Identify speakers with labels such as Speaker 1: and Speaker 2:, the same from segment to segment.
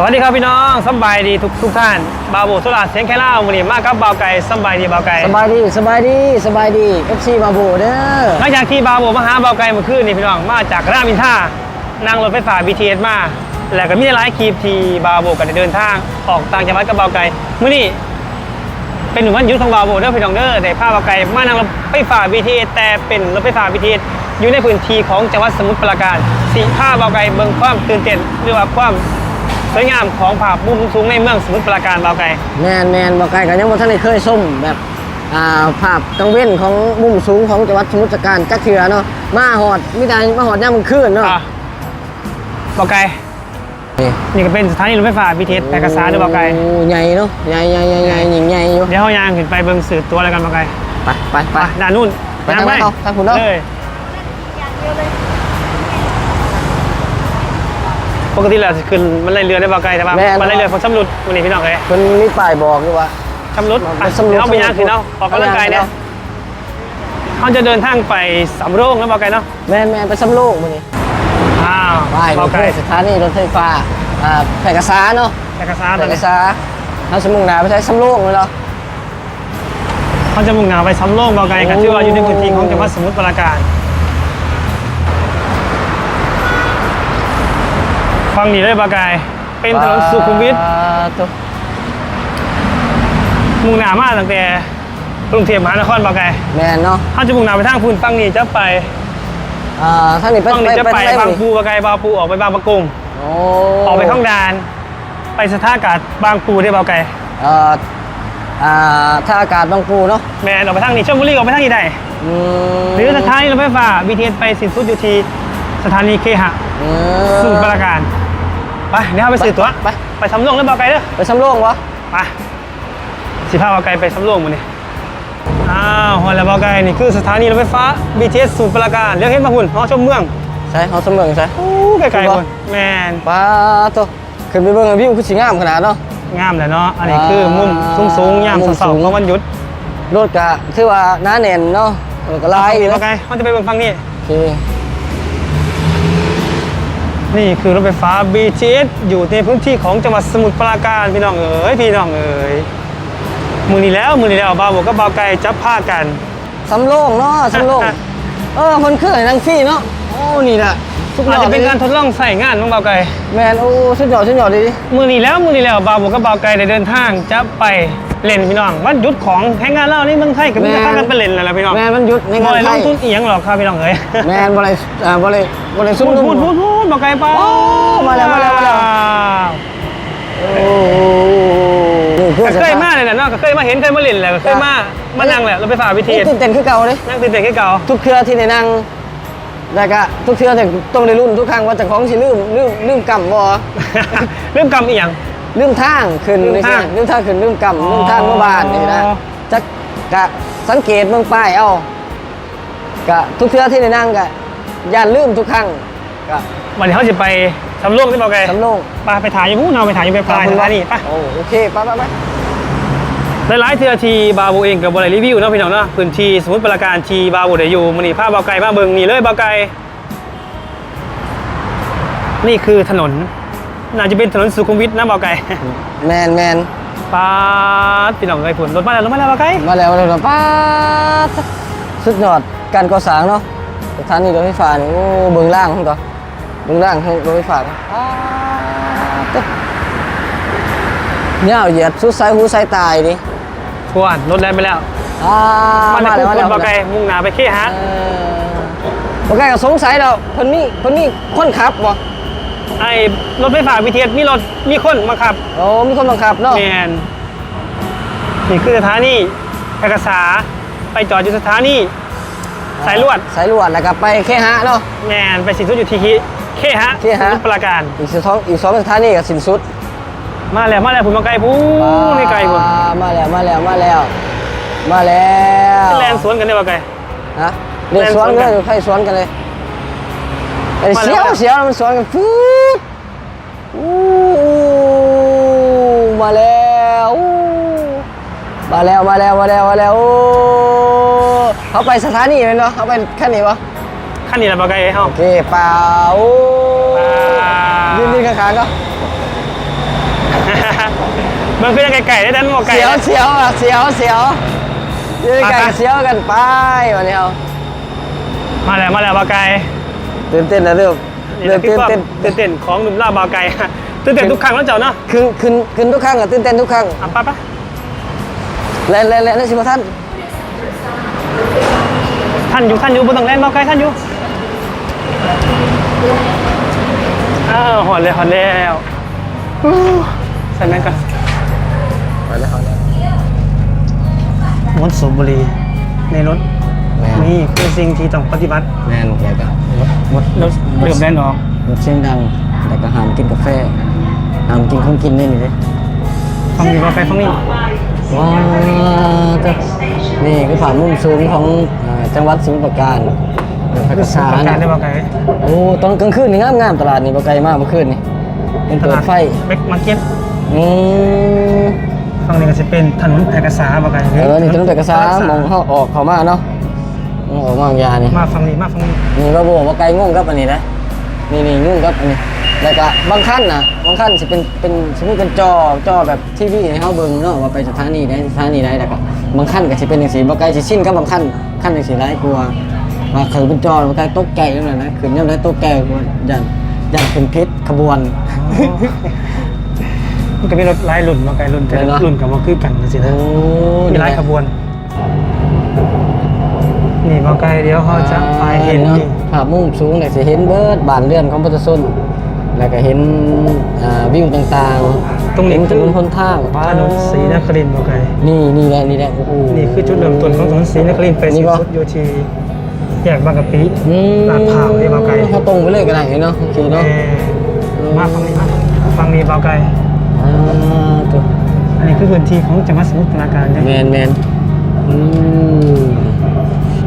Speaker 1: สวัสดีครับพี่น้องสำบายดีทุกทุกท่านบาวโบสุราษฎร์เสียงแค่เล่าวันนี้มากับบาวไก่สำบายดีบาวไก่
Speaker 2: สบายดีสบายดีสบายดี FC มาโบเด้อ
Speaker 1: หลังจากที่บาวโบมาหาบาวไก่เมื่อคืนนี่พี่น้องมาจากรามอินทรานั่งรถไฟฟ้า BTS มาแล้วก็มีหลายคลิปที่บาวโบก็ได้เดินทางออกต่างจังหวัดกับบาวไก่มื้อนี้เป็นหนึ่งวันหยุดของบาวโบเด้อพี่น้องเด้อได้พาบาวไก่มานั่งรถไฟฟ้า BTS แต่เป็นรถไฟฟ้า BTS อยู่ในพื้นที่ของจังหวัดสมุทรปราการสีผ้าบาวไก่เบิ่งความตื่นเต้นหรือว่าความ สวยงามของผามุมสูงในเมืองสมุทรปราการบาวไก่
Speaker 2: แมนแมนบอกไกลกันยังบ่ทันได้เคยส้มแบบอ่าภาพกังเว้นของมุมสูงของจังหวัดสมุทรปราการจักเทือเนาะมาหอดมิดามาหอดย่ามมื้อคืนเนาะ
Speaker 1: อะบอกไก่
Speaker 2: นี่
Speaker 1: นี่ก็เป็นสถานีรถไฟฟ้า BTS แพร่กษาหรือบอกไก่
Speaker 2: โอ้ใหญ่เนาะใหญ่ใหญ่ใหญ่ใหญ่หญิงใหญ่อยู่
Speaker 1: เดี๋ยวเขายางขึ้นไปเบิ่งสื่อตัวอะไรกันบอกไก่
Speaker 2: ไปไปไป
Speaker 1: ไปด้านนู่น
Speaker 2: ไปทางไหนเอาทางคุณเนอะ
Speaker 1: เลย ปกติแล้วสิขึ้นมันไล่เรือได้บอกไก่แต่ว่า
Speaker 2: แม่น
Speaker 1: มันไล่เรือของสำรุดวันนี้พี่น้องเลย
Speaker 2: เพิ่นมีป้ายบอกอยู่ว่า
Speaker 1: สำรุด
Speaker 2: มัน
Speaker 1: อะ
Speaker 2: สำรุด
Speaker 1: เดี๋ยวเอาไปยางขึ้นเอาออกกำลังกายเนี่ย
Speaker 2: เอา
Speaker 1: เขาจะเดินทางไปสำโรงแล้วบอกไก่เนาะ
Speaker 2: แมนแมนไปสำโลกมื้อนี้
Speaker 1: อ้าว
Speaker 2: ไป
Speaker 1: บอกไก่
Speaker 2: ไปสถานีรถไฟฟ้าอ่าแพร่กษาเนาะ
Speaker 1: แพร่กษา
Speaker 2: แพ
Speaker 1: ตอ
Speaker 2: ร่
Speaker 1: น
Speaker 2: ก
Speaker 1: นี้
Speaker 2: ษาเฮาสมุ่งหน้าไปใช้สำโลกเลยเนาะ
Speaker 1: เขาจะมุ่งหน้าไปสำโรงบอกไก่กัน
Speaker 2: โอ้
Speaker 1: ชื่อว่าอยู่ในพื้นที่ของจังหวัดสมุทรปราการ ฟังนี่เลยบอกไก่เป็นถนนสุขุมวิท
Speaker 2: อ่าตัว
Speaker 1: มุ่งหน้ามาตั้งแต่กรุงเทพมหานครบอกไก่
Speaker 2: แมนเนาะ
Speaker 1: เขาจะมุ่งหน้าไปทางพูนฟังนี่จะไป
Speaker 2: อ่าท่านนี่ไป
Speaker 1: ฟังนี่จะไป
Speaker 2: ทงห
Speaker 1: บางปูบอกไก่บางปูออกไปบางประกง
Speaker 2: โอ้
Speaker 1: ออกไปข้องดาน ไปสถานอากาศบางปูได้บอกไก่
Speaker 2: เอ่ออ่าถ้าอากาศบางปูเนาะ
Speaker 1: แมนออกไปทางนี้ชลบุรีออกไปทางนี้ได้
Speaker 2: อืม
Speaker 1: หรือสถานีรถไฟฟ้า BTS ไปสิ้นสุดอยู่ที่สถานีเคหะ
Speaker 2: อื
Speaker 1: สมุทรป
Speaker 2: ม
Speaker 1: ราการ ไปเดี๋ยวเราไปซื้อตั๋ว
Speaker 2: ไป
Speaker 1: ไปสำโรงแล้วบอกไก่เด้อ
Speaker 2: ไปสำโรงวะ
Speaker 1: ไปสิพาบอกไก่ไปสำโรงมาเนี่ยอ้าวฮอลแล้วบอกไก่นี่คือสถานีรถไฟฟ้า BTS สมุทรปราการเรียกเห็นปะหุ่นฮอชมเมือง
Speaker 2: ใช่เขาสำเมืองใช่
Speaker 1: อู้ไกลๆคนแมน
Speaker 2: ป้าตัวขึ้นไปเบิ่งวิวคือสิงามขนาดเนาะ
Speaker 1: งามเลยเนาะอันนี้คือมุมสูงสูงๆยาม
Speaker 2: มุมสู
Speaker 1: เสางๆของวันหยุด
Speaker 2: รถกะถือว่าหน้าแน่นเนาะรถก็หลายอยู่
Speaker 1: โอ
Speaker 2: นะ
Speaker 1: เคเขาจะไปเบิ่งฟังนี่
Speaker 2: โอเค
Speaker 1: นี่คือรถไฟฟ้า BTS อยู่ในพื้นที่ของจังหวัดสมุทรปราการพี่น้องเอ๋ยพี่น้องเอ๋ยมือนี้แล้วมือนี้แล้วบ่าวบอกก็บ่าวไก่จับผ้ากัน
Speaker 2: สำโรงเนาะสำโรงเออคนคือไอ้นางฟี่เนาะโอ้นี่น่ะสุดย
Speaker 1: อาจ
Speaker 2: อด
Speaker 1: จะเป็น
Speaker 2: ลย
Speaker 1: การทดลองใส่งานของบ่าวไก่
Speaker 2: แมนโอ้สุดยอดสุดยอดเลยดิ
Speaker 1: มือนี้แล้วมือนี้แล้วบ่าวบอกก็บ่าวไก่ได้เดินทางจะไปเล่นพี่น้องวันหยุดของแรงงานเล่านี่เมืองไทยก็มีแต่พากันไปเล่นแล้วล่ะพี่น้อง
Speaker 2: แมนมันหยุดใน
Speaker 1: บ่
Speaker 2: งาน
Speaker 1: ได้ล
Speaker 2: ไท
Speaker 1: ง
Speaker 2: ย
Speaker 1: ทุนอีหยังหรอกครับพี่น้องเอ๋ย
Speaker 2: แมนบริอ่าบริบริ
Speaker 1: พู
Speaker 2: ซุ่ม
Speaker 1: ด
Speaker 2: นุ่ม
Speaker 1: พูดพูดพูด บ่าวไก่ไป
Speaker 2: โอ้มาแล้วมาแล้วมาแล้ว โอ้นี่คือ
Speaker 1: ก็เคยมาเลยนะเนาะก็เคยมาเห็นเคยมาเล่นแหละก็เคยมามานั่งแหละเราไปฝ่าวิธี
Speaker 2: ตื่นเต้นคือเก่าเลย
Speaker 1: นั่งตื่นเต้นแค่เก่า
Speaker 2: ทุกเครือที่ได้นั่งแล้วก็ทุกเครือแต่ต้องได้รุ่นทุกครั้งว่าเจะของสิลืมลืมลืมกำบ่
Speaker 1: เรื่องกรรมอีหยัง
Speaker 2: ลืมทางขึ้น
Speaker 1: ลืม
Speaker 2: นี่
Speaker 1: ทาง
Speaker 2: ใช่ลืมทางขึ้นลืมกำ
Speaker 1: อ๋อ
Speaker 2: ลืมทางเมื่อบ้านนี่นะจะกะสังเกตเมืองป้ายเอากะทุกเครือที่ได้นั่งกะอย่าลืมทุกครั้งกะ
Speaker 1: วันนี้เขาจะไปสำโรงที่บอกไง
Speaker 2: สำโรง
Speaker 1: ไปไปถ่ายอยู่พู้นเอาไปถ่ายอยู่ไปปลายสถานีไป
Speaker 2: โอ้โอเคไปไปไป
Speaker 1: หลายๆเทือทีบาบูเองกับบริรีวิวเนาะพี่น้องเนาะพื้นที่สมมติประการทีบาบูเดอยู่มันนี่ภาพเบาไกลมาเบิงนี่เลยเบาไกลนี่คือถนนน่าจะเป็นถนนสุขุมวิทนะเบาไกล
Speaker 2: แมนแมน
Speaker 1: ป้าดพี่น้องเคยผลรถมาแล้วรถมาแล้วเบาไกล
Speaker 2: มาแล้วมาแล้วป้าดสุดยอดการก่อสร้างเนาะสถานีรถไฟฟ้านี่โอ้เบื้องล่างของตัว เบื้องล่างของรถไฟฟ้านี่ป๊าดเด้อเนี่ยเหยียดสุดสายหูสายตายดิ
Speaker 1: ทวนรถแล่นไปแล้ว
Speaker 2: อ่า
Speaker 1: มัน
Speaker 2: มา
Speaker 1: จะ
Speaker 2: แล้ว
Speaker 1: คู่
Speaker 2: มา
Speaker 1: ค
Speaker 2: แล้ว
Speaker 1: นเบาไกลมุ่งหน้าไปเคฮะ
Speaker 2: เออโอเคก็สงสัยแล้วคนนี้คนนี้คนขับบ่
Speaker 1: ไอ้รถไฟฟ้าวิเทียมีรถมีคนมาขับ
Speaker 2: โอ้มีคนบังคับเนาะ
Speaker 1: แมนนี่คือสถานีแพร่กษาไปจอดอยู่สถานีสายลวด
Speaker 2: สายลวดแล้วก็ไปเคหะเนาะ
Speaker 1: แมนไปสิ้นสุดอยู่ที่ เคฮะ
Speaker 2: เคหะ
Speaker 1: สมุทรปราการ
Speaker 2: อีกสองอีกสองสถานีก็สิ้นสุด
Speaker 1: มาแล้วมาแล้วผมมาไกลพูนไม่ไกลผม
Speaker 2: อ่ามาแล้วมาแล้วมาแล้ว มาแล้ว
Speaker 1: แลนสวนกันได้ป่ะไกล
Speaker 2: ฮะเด็ก
Speaker 1: แล่น
Speaker 2: สวน
Speaker 1: สวนกั
Speaker 2: กันนใครสวนกันเลยไอ้
Speaker 1: มา
Speaker 2: เสี
Speaker 1: แล้
Speaker 2: ยววเสียวมันสวนกันฟูดอู้มาแล้วอู้มาแล้วมาแล้วมาแล้วมาแล้วโอ้เขาไปสถานีไหมเนาะเขาไปแค่นี้ปะ
Speaker 1: ขั้นนี้นะป่ะไกลเฮ้า
Speaker 2: โอเคเปล่าโอ้
Speaker 1: อ่า
Speaker 2: ยืนยืนข้างๆก็
Speaker 1: มันคือยังไก่ๆได้ดันบ่ไก่
Speaker 2: เสียวเสียวอะเสียวเสียวยืนไก่
Speaker 1: ไปไป
Speaker 2: เสียวกันไปวันนี้เอา
Speaker 1: มาแล้วมาแล้วบ่ไก่
Speaker 2: ตื่นเต้นนะเริ่ม
Speaker 1: นี่
Speaker 2: เริ่
Speaker 1: แห
Speaker 2: ม
Speaker 1: ละคือ
Speaker 2: ตื่น
Speaker 1: ความ
Speaker 2: เต้น
Speaker 1: ตื่นเต้นของหนุ่มล่าบ่ไก่ตื่นเต้นทุกครั้งแล้วเจ้าเนาะ
Speaker 2: ขึ้นขึ้นขึ้นทุกครั้งอะตื่นเต้นทุกครั้ง
Speaker 1: อะไปไป
Speaker 2: แล่นแล่นแล่นนะชิบะท่าน
Speaker 1: ท่านอยู่ท่านอยู่บ่ต้องแล่นบ่ไก่ท่านอยู่ อ้าวหอดเลยหอดแล้วอู้ใส่แม่งกัน
Speaker 2: ไปแล้วเอาแล้ว
Speaker 1: งดสูบบุหรี่ในรถ
Speaker 2: แมน
Speaker 1: นี่คือสิ่งที่ต้องปฏิบัติ
Speaker 2: แมนแกกันหมด
Speaker 1: รถเริ่มแล่นออก
Speaker 2: หมดเสียงดังแต่ก็ห้ามกินกาแฟห้ามกินของกินนี่นี่เลย
Speaker 1: ฟังดีบ่ไก่ฟังนี่
Speaker 2: ว้าวก็นี่คือผ่านมุมสูงของอ่าจังหวัดสมุทรปราการ เมืองพั
Speaker 1: คื
Speaker 2: ก
Speaker 1: อ
Speaker 2: ษา
Speaker 1: ประการ
Speaker 2: นะ
Speaker 1: ได้บ่ไก่
Speaker 2: โอ้ตอนกลางคืนนี่งามงามๆตลาดนี่บ่ไกลมากเมื่อคืนนี่เป็น
Speaker 1: ต
Speaker 2: เปิ
Speaker 1: ลา
Speaker 2: ด
Speaker 1: ด
Speaker 2: ไฟ
Speaker 1: เบกมาร์เก็ต
Speaker 2: อืม
Speaker 1: ฝั่งนี้ก็จะเป็นถนนแพร่กษาบ่ไก่
Speaker 2: เออนี่ถนนเปกษามองเข้าออกเข้ามาเนาะมองออกมาบางยานี่
Speaker 1: มาฝั่งนี้มาฝั่งนี้
Speaker 2: นี่ก็บอกว่าไกลงงกับอันนี้นะนี่นี่งงกับอันนี้แล้วก็บางขั้นน่ะบางขั้นสิเป็นเป็นสมมุติเป็นจอจอแบบทีวีให้เฮาเบิ่งเนาะว่าไปสถานีใดสถานีใดแล้วก็บางขั้นก็สิเป็นจังซี่บ่ไกลสิชินกับบางขั้นขั้นจังซี่หลายกลัวา ว่าคือเป็นจอบ่ไกลตกใจจังนั้นนะขึ้นยามใดตกใจกว่าย่านย่านขึ้นผิดขบวน
Speaker 1: มันก็มีรถหลายรุ่นบ่ไก่รุ่นแต่
Speaker 2: เออ
Speaker 1: ละ
Speaker 2: เนอะ
Speaker 1: รุ่นก็บ่คือกันจังซี่นะ
Speaker 2: โอ้
Speaker 1: มีหลายขบวน นี่บ่ไก่เดี๋ยวเขาจะไปเห็น
Speaker 2: เนาะ
Speaker 1: นี่
Speaker 2: ภาพมุมสูงเนี่ยสิเห็นเบิดบ้านเรือนของประชาชนแล้วก็เห็นอ่าวิวต่างๆ
Speaker 1: ตรงนี้
Speaker 2: เห็นถ
Speaker 1: คือน
Speaker 2: นหนทาง
Speaker 1: ถนนศรีนครินทร์บ่ไก่
Speaker 2: นี่นี่แหละนี่แหละโอ้โห
Speaker 1: นี่คือจุดเริ่มต้นของถนนศรีนครินทร์ไป
Speaker 2: นี่
Speaker 1: สิ้น
Speaker 2: บ่
Speaker 1: สุดอยู่ที่ แยกบางกะปิ
Speaker 2: อืม
Speaker 1: ลาดพร้าวนี่บ่ไก่
Speaker 2: เขาตรงไปเลยก็ได้เนาะโอเคเนาะ
Speaker 1: เอ่อมาฝั่งนี้มาฝั่งนี้บ่ไก่
Speaker 2: อ่าตัว
Speaker 1: อันนี้คือพื้นที่ของจังหวัดสมุทรปราการใช่ไห
Speaker 2: แม
Speaker 1: ม
Speaker 2: นแมนอืม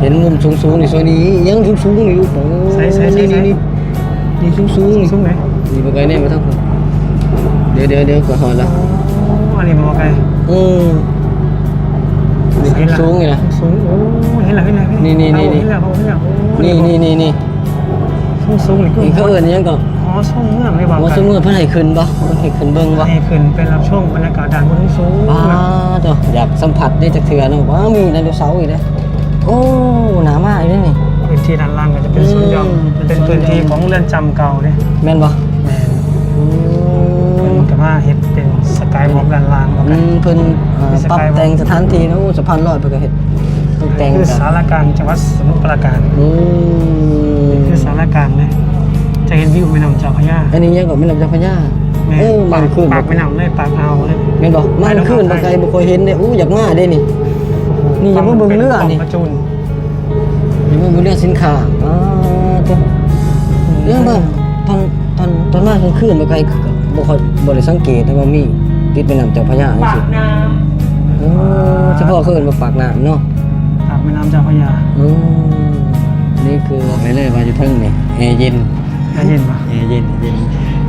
Speaker 2: เห็นมุมสูงสูงๆนี่สวยดียังสูงสูงๆนี่ลูกโอ้นี่นี่นี่นี่สูงสูงๆนี่
Speaker 1: สูงไหน
Speaker 2: นี่บ่ไกลแน่มาทั้งคนเดี๋ยวเดี๋ยวเดี๋ยวกดหอดละ
Speaker 1: โอ้อันนี้บ่ไก่
Speaker 2: อืมนี่สูงๆนี่นะ
Speaker 1: สูงโอ้เห็ นแล้วเห็นแล้วเห็แล้ว
Speaker 2: นี่นี่นี่นี่
Speaker 1: เห็นแล้วเห็นแล้วโอ้
Speaker 2: นี่นี่นี่นี่
Speaker 1: สูงสูงนี่คือ
Speaker 2: นี่เขาเอิ้นอิหยังก่อน
Speaker 1: อ๋อช่วงเมื่อไม่บอก
Speaker 2: ว่า
Speaker 1: กั
Speaker 2: สมมุติเพิ่นให้ขึ้นบ่เพิ่นให้ขึ้นเบิ่งบ่
Speaker 1: ให้ขึ้นเป็นรับช่วงบรรยากาศด่านบนสูง
Speaker 2: ว้าเด้ออยากสัมผัสได้จากเทื่อเนาะว้ามีไดโนเสาร์อีกเด้อโอ้หนามากเลยนี่
Speaker 1: พื้นที่ด้านล่างก็จะเป็นสวนหย่อม
Speaker 2: อืม
Speaker 1: เป็นพื้นที่ของเรือนจำเก่าเนี่ย
Speaker 2: แม่นบ่
Speaker 1: แม่น
Speaker 2: อืม
Speaker 1: มันก็ว่าเฮ็ดเป็นสกายวอล์กด้านล่างบอก
Speaker 2: อื
Speaker 1: กัน
Speaker 2: มเพิ่นเอ่อ
Speaker 1: มีส
Speaker 2: ปรับ
Speaker 1: กายวอล์ก
Speaker 2: แต่งสถานที่เนาะโอ้สะพานลอยเพิ่นก็เฮ็ด ตกแต่ง
Speaker 1: คือ
Speaker 2: กัน
Speaker 1: สารกลางจังหวัดสมุทรปราการ
Speaker 2: อืม
Speaker 1: คือสารกลางเลยจะเห็นวิวแม่น้ำเจ้าพระยา
Speaker 2: อันนี้ยังก็แม่น้ำเจ้าพระยา
Speaker 1: แม่
Speaker 2: โอ้มั
Speaker 1: ปาก
Speaker 2: นขึ้น
Speaker 1: ปากแม่น้ำเลยปากอ่าวเลย
Speaker 2: แม่นบ่มันขึ้นบ่ไกลบ่เคยเห็นเด้อู้อยากมาเด้นี่นี่ยังบ่เบิ่งเรือนี่
Speaker 1: ป็ขงประจูน
Speaker 2: ยังบ่เรื่องสินค้าอ่าตัวเรื่องบ่ตอนตอนตอนมากลางคืนบ่ไกลก็บ่ค่อยบ่ได้สังเกตนะว่ามีติดแม่น้ำเจ้าพระยาจัง
Speaker 1: ปาก
Speaker 2: ซี่
Speaker 1: น้
Speaker 2: โอ้เฉพาะคืนบ่ปากน้ำเนาะำ
Speaker 1: ปาก แม่น้ำเจ้าพระยา
Speaker 2: อืมนี่คือบอกไว้เลยว่าอยู่เทิงนี่แอร์เย็น
Speaker 1: ได้ยินปะ
Speaker 2: แอร์เย็นเย็น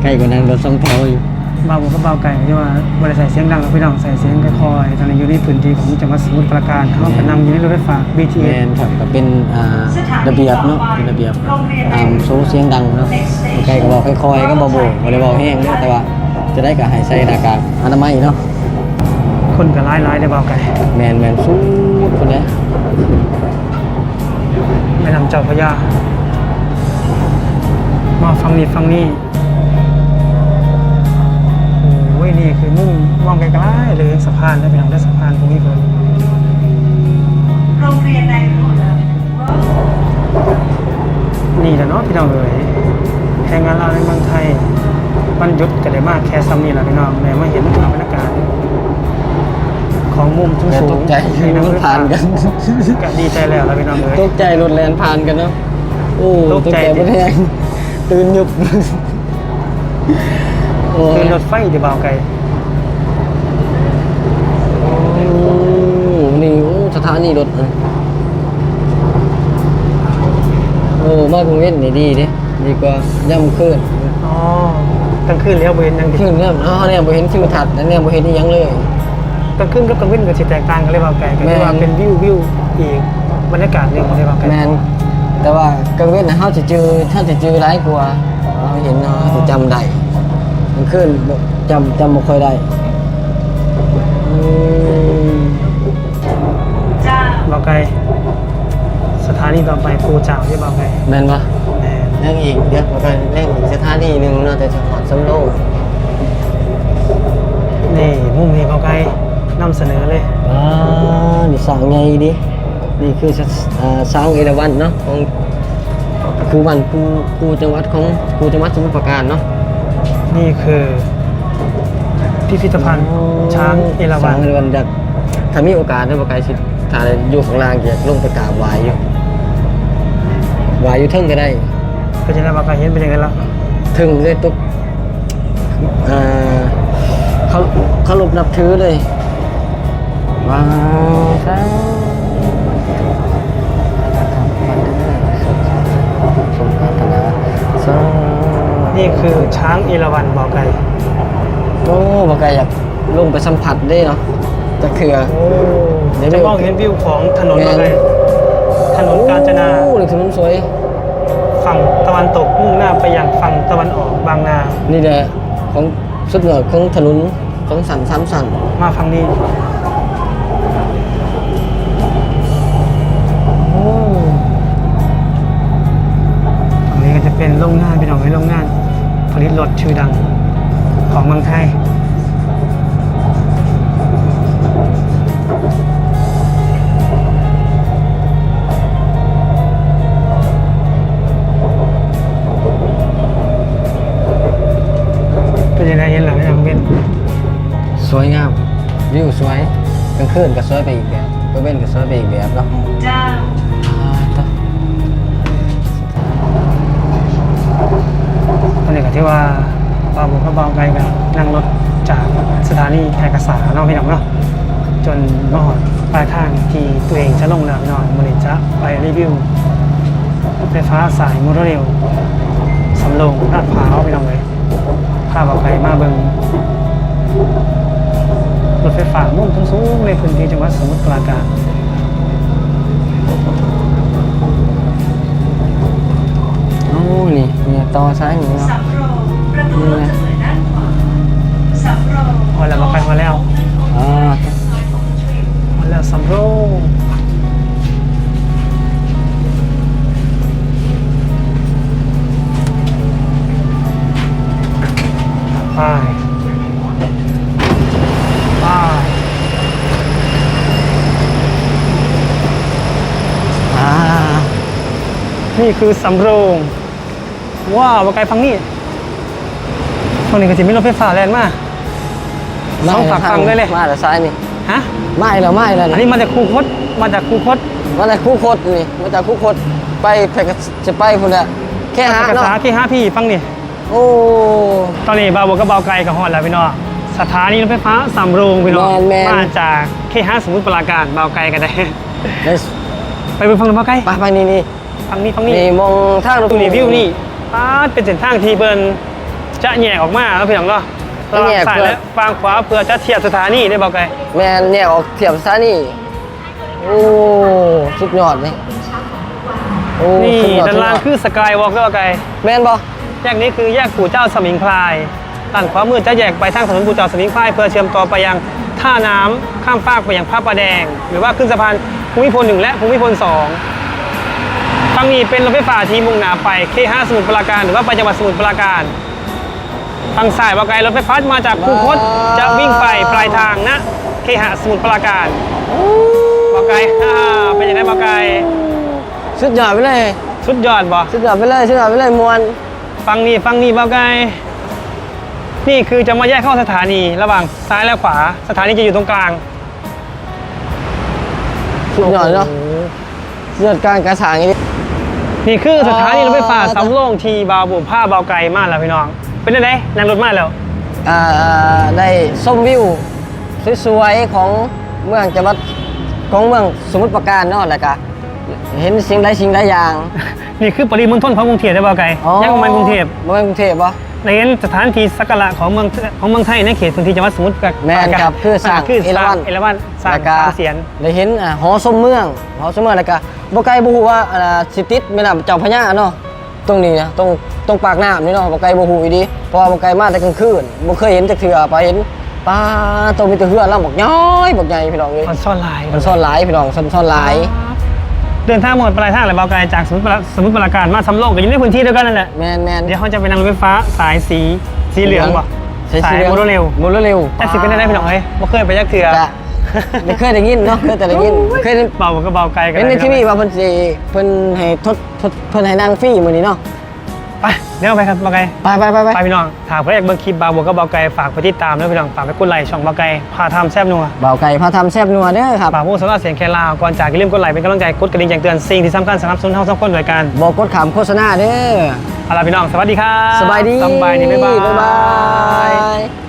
Speaker 2: ใกล้กว่านั้นรถสองแถวอยู่
Speaker 1: เบาบุก็เบาไก่ที่ว่าบริษัทเสียงดังกับพี่น้องใส่เสียงค่อยๆตอนนี้อยู่ในพื้นที่ของจังหวัดสมุทรปราการเขาก็นั่งอยู่ในรถไฟฟ้า
Speaker 2: แม
Speaker 1: BTS
Speaker 2: นครับก็เป็นอ่าระเบียบเนาะเป็นระเบียบตามโซเสียงดังเนาะใกล้ก็บอกค่อยๆก็บ่โบบ่ได้บอกแห้งเด้อแต่ว่าจะได้ก็ให้ใส่หน้ากากอนามัยเนาะ
Speaker 1: คนก็ร้ายๆได้เบาไก่
Speaker 2: แมนแมนสู้คนเนี้ย
Speaker 1: แม่น้ำเจ้าพระยา มาฟังนี้ฟังนี้โอ้ยนี่คือมุ่งมองไกลๆเลยสะพานได้ไปทางได้สะพานตรงนี้เลย
Speaker 3: โรงเรียนในหมู่
Speaker 1: นี่แหละเนาะพี่น้องเอ๋ยแรงงานเราวในเมืองไทยวันหยุดก็ได้มากแค่ซ้ำนี่แหละพี่น้องแม่มาเห็นบรรยากาศ ของมุมสูง
Speaker 2: แม่
Speaker 1: สู
Speaker 2: ต
Speaker 1: ง
Speaker 2: กใจรถผ่านกัน
Speaker 1: ก็ดีใจแล้วแล้วพี่น้องเอ๋ย
Speaker 2: ตกใจรถแลนผ่านกันเนาะโอ้ต
Speaker 1: ต
Speaker 2: ก
Speaker 1: ก
Speaker 2: ใจ
Speaker 1: ใจ
Speaker 2: บ่แห้งตื่นหยุบโอ้
Speaker 1: เป็นรถไฟที่เบาไกล
Speaker 2: โอ้นี่โอ้สถานีรถนะโอ้มากรุงเทพนี่ดีเด้ดีกว่าย่ำคืน
Speaker 1: อ๋อกลางคืนแล้วเวนยังดี
Speaker 2: คืนเนี่ยอ๋อเนี่ยบ่เห็นคิวถัดแล้วเนี่ยบ่เห็นอีหยังเลย
Speaker 1: กลางคืนกับกลางวันก็สิแตกต่างกันเลยเบาไกลก็
Speaker 2: แม่
Speaker 1: คือนว่าเป็นวิววิวอีกบรรยากาศหนึ่งเลยเบาไกล
Speaker 2: แมนแต่ว่ากลางเว้นนะเฮาสิเจอถ้าสิเจอหลายกว่าเฮาเห็นเนาะสิจำได้กลางคืนบ่จำจำบ่ค่อยได้ม
Speaker 1: เบาไกลสถานีต่อไปปูเจ้าที่เบาไกล
Speaker 2: แม่นปะ
Speaker 1: แม่น
Speaker 2: เรื่องอีกเดี๋ยวมันก็เรื่องอีกสถานีหนึ่งเนาะแต่จะหอดสำโรง
Speaker 1: นี่มุมนี้เบาไกล นำเสนอเลย
Speaker 2: อ่านี่สร้างไงดินี่คือสอ่าสร้างเอราวัณเนาะของครูวันครูครูจังหวัดของครูจังหวัดสมุทรปราการเนาะ
Speaker 1: นี่คือ พิพิธภัณฑ์ช้างเอราวัณ
Speaker 2: ช้งเอราวัณจากถ้ามีโอกาสได้บ่ไกลสิถ้าได้อยู่ข้างล่างอยากลงไปกราบไหว้อยู่ไหว้อยู่เทิงก็ได้
Speaker 1: ก็จะได้เบาไกลเห็นเป็นยังไงล่ะ
Speaker 2: ถึงเลยตุ๊กอ่าเขาเขารบนับถือเลย ว้าวสาสมปรารถนาสา
Speaker 1: นี่คือช้างเอราวัณเบาไกล
Speaker 2: โอ้บอกไกอยากลงไปสัมผัสได้เนาะจะเถื่อ
Speaker 1: โอ้
Speaker 2: เดี๋ยว
Speaker 1: จะมองเห็นวิวของถนนเบาไกลถนนกาญจนา
Speaker 2: โอ้นี่ถนนสวย
Speaker 1: ฝั่งตะวันตกมุ่งหน้าไปยังฝั่งตะวันออกบางนา
Speaker 2: นี่แหละของสุดยอดของถนนของสันสามสัน
Speaker 1: มาฝั่งนี้ เป็นโรงงานเป็นของในโรงงาน ผลิตรถชื่อดังของเมืองไทยเป็นยังไงเห็นหลังอย่างเป็น
Speaker 2: สวยงามวิวสวยกลางคืนก็สวยไปอีกแบบกลางเว้นก็สวยไปอีกแบบเนาะอ่า ตอ
Speaker 1: นนี้ก็ที่ว่าบาบุก็เบาไกลกันนั่งรถจากสถานีแพรกษาเนาะพี่น้องเนาะจนมาหอดปลายทางที่ตัวเองจะลงแล้วพี่น้องมันจะไปรีวิวรถไฟฟ้าสายโมโนเรลสำโรงลาดพร้าวพี่น้องเลยพาพเบาไกลมาเบิงรถไฟฟ้ามุ่งสูงๆในพื้นที่จังหวัดสมุทรปราการ
Speaker 2: โอ้นี่เนี่ยต่อซ้ายนี่เนาะ
Speaker 3: สำโรงประตูรถจะเปิดด้านขวาสำโรง
Speaker 1: พอแล้วเบาไกลมาแล้ว
Speaker 2: อ่า
Speaker 1: มาแล้วสำโรงไปไป
Speaker 2: อ่า
Speaker 1: นี่คือสำโรง ว้าวมาไกลฟังนี่ฝั่งนี้ก็จะมีรถไฟฟ้าแล่นมาสองฝากฟังได้เลย
Speaker 2: มาแต่ซ้ายนี่
Speaker 1: ฮะ
Speaker 2: ไม่แล้วไม่แล้ว
Speaker 1: อันนี้มาจากคูคตมาจากคูคต
Speaker 2: มาแต่คู่โคตรนี่มาจากคู่โคตรไปแพร่กษจะไปพุ่นละแค่หา
Speaker 1: ภา
Speaker 2: เนาะ
Speaker 1: ษาที่ห้าพี่ฟังนี่
Speaker 2: โอ้
Speaker 1: ตอนนี้บาวบัวก็เบาไกลกับฮอดแล้วพี่น้องสถานีรถไฟฟ้าสำโรงพี่น้อง
Speaker 2: แมนแมน
Speaker 1: มาจากเคห้าสมุทรปราการเบาไกลกันได้
Speaker 2: เดี๋ยว
Speaker 1: ไปเบิ่งฟังหรือเบาไกล
Speaker 2: ไปไปนี่นี่
Speaker 1: ฟังนี่ฟังนี่
Speaker 2: นี่มองทาง
Speaker 1: ตรงนี้วิวนี่ ป้าดเป็นเส้นทางที่เบิ่นจะแยกออกมาแล้วพี่น้องเนาะระหว่างซ้ายและฟางขวาเพื่อจะเทียบสถานีได้เบาไกล
Speaker 2: แมนเนี่ยออกเทียบสถานีโอ้สุดยอดเลยโอ้
Speaker 1: นี่
Speaker 2: สุยอ
Speaker 1: ด้านล่าง
Speaker 2: สุดยอ
Speaker 1: คือสกายวอล์กเบาไกล
Speaker 2: แมนบ่
Speaker 1: แยกนี้คือแยกปู่เจ้าสมิงพรายด้านขวามือจะแยกไปทางถนนปู่เจ้าสมิงพรายเพื่อเชื่อมต่อไปยังท่าน้ำข้ามฟากไปยังพระประแดง หรือว่าขึ้นสะพานภูมิพลหนึ่งและภูมิพลสอง ฝั่งนี้เป็นรถไฟฟ้าที่มุ่งหน้าไปเคห้าสมุทรปราการหรือว่าไปจังหวัดสมุทรปราการฝั่งซ้ายบาไกลรถไฟฟ้ามาจากคูคตจะวิ่งไปปลายทางนะเคหะสมุทรปราการบาไกลอ่าเป็นยังไงบาไกล
Speaker 2: สุดยอดไปเลย
Speaker 1: สุดยอดบ่
Speaker 2: สุดยอดไปเลยสุดยอดไปเลยมวน
Speaker 1: ฟังนี่ฟังนี่เบาไกลนี่คือจะมาแยกเข้าสถานีระหว่างซ้ายและขวา สถานีจะอยู่ตรงกลาง
Speaker 2: สุดยอดเนาะ
Speaker 1: โโห
Speaker 2: สุดยอดการกระถางอย่างนี้
Speaker 1: นี่คือสถานีรถไฟฟ้า
Speaker 2: อ๋อ
Speaker 1: สำโรงทีบาวบุผ้าเบาไกลมากแล้วพี่น้อง เป็นยังไงนั่งรถมาแล้ว
Speaker 2: อ่าได้ส้มวิวสวยๆของเมืองจังหวัดของเมืองสมุทรปราการเนาะแล้วก็เห็นสิ่งใดสิ่งใดอย่าง
Speaker 1: นี่คือปริมณฑลของกรุงเทพได้เบาไกลยังประมาณกรุงเทพ
Speaker 2: บ่แม่นกรุงเทพบ่
Speaker 1: ในเห็นสถานที่สักการะของเมืองของเมืองไทยในเขตพื้นที่จังหวัดสมุทรปราการ
Speaker 2: แม่นครับคือสร้าง
Speaker 1: คือ
Speaker 2: เอ
Speaker 1: ส
Speaker 2: รา
Speaker 1: ร้าง
Speaker 2: วัณ
Speaker 1: เอราวัณสร้าง
Speaker 2: แล้วก็
Speaker 1: สามเสียน
Speaker 2: ได้เห็นอ่าหอส้มเมืองหอส้มเมืองแล้วก็บ่ไกลบ่ฮู้ว่าอ่าสิติดแม่น้ำเจ้าพระยาเนาะตรงนี้นะตรงตรงปากน้ำนี่เนาะบ่ไกลบ่ฮู้อีดีเพราะว่าบ่ไกลมาแต่กลางคืนบ่เคยเห็นจักเทื่อไปเห็นป้าตัวมีแต่เหือแล้วบอกย้อยบอกใหญ่พี่น้องเลย
Speaker 1: มันซ่อนลาย
Speaker 2: มันซ่อนหลายพี่น้องซ่อนซ่อนหลาย
Speaker 1: เดินทางหมดปลายทางเลยเบาไกลจากสมุทรปราสมุทรปราการมาสำโรงก็อยู่ในพื้นที่เดียวกันนั่นแหละ
Speaker 2: แมนแมน
Speaker 1: เดี๋ยวเขาจะไปนั่งรถไฟฟ้าสายสีสีเหลืองป่ะ
Speaker 2: ใช้
Speaker 1: สาย
Speaker 2: สีหลือง
Speaker 1: โมโนเรล
Speaker 2: โมโนเรล
Speaker 1: แต่สิเป็นได้พี่น้องเอ้ยบ่เคยไปยักเถื่อ
Speaker 2: จะไม่เคยได้ยินเนาะเคยแต่ได้ยินเคยได้
Speaker 1: เบาก็เบาไกลกัน
Speaker 2: เห็นในทีวีว่าเพิ่นสิเพิ่นให้ทดทดเพิ่นให้นั่งฟรีมื้อนี้เนาะ
Speaker 1: ไปเดี๋ยวไปครับบาไก
Speaker 2: ไปไปไปไป
Speaker 1: ไปพี่น้องถามเพื่อนอกเบิ่งคลิปบาบวก็บาไกฝากไปติดตามด้วยพี่น้องฝากไปกดไลค์ช่องบาไกพาทำแซ่บนัว
Speaker 2: บาไก่พาทำแซ่บนัวเด้อครับ
Speaker 1: ฝากผู้สำหรับเสียงแค่ลาวก่อนจากอย่าลืมกดไลค์เป็นกำลังใจกดกระดิ่งแจ้งเตือนสิ่งที่สำคัญสำหรับซุนเฮาสองคนด้วยกัน
Speaker 2: บอกกดขามโฆษณาเด้อ
Speaker 1: เอาล่ะพี่น้องสวัสดีครับ
Speaker 2: สบายดี
Speaker 1: สบายดีบ๊ายบาย
Speaker 2: บ๊ายบาย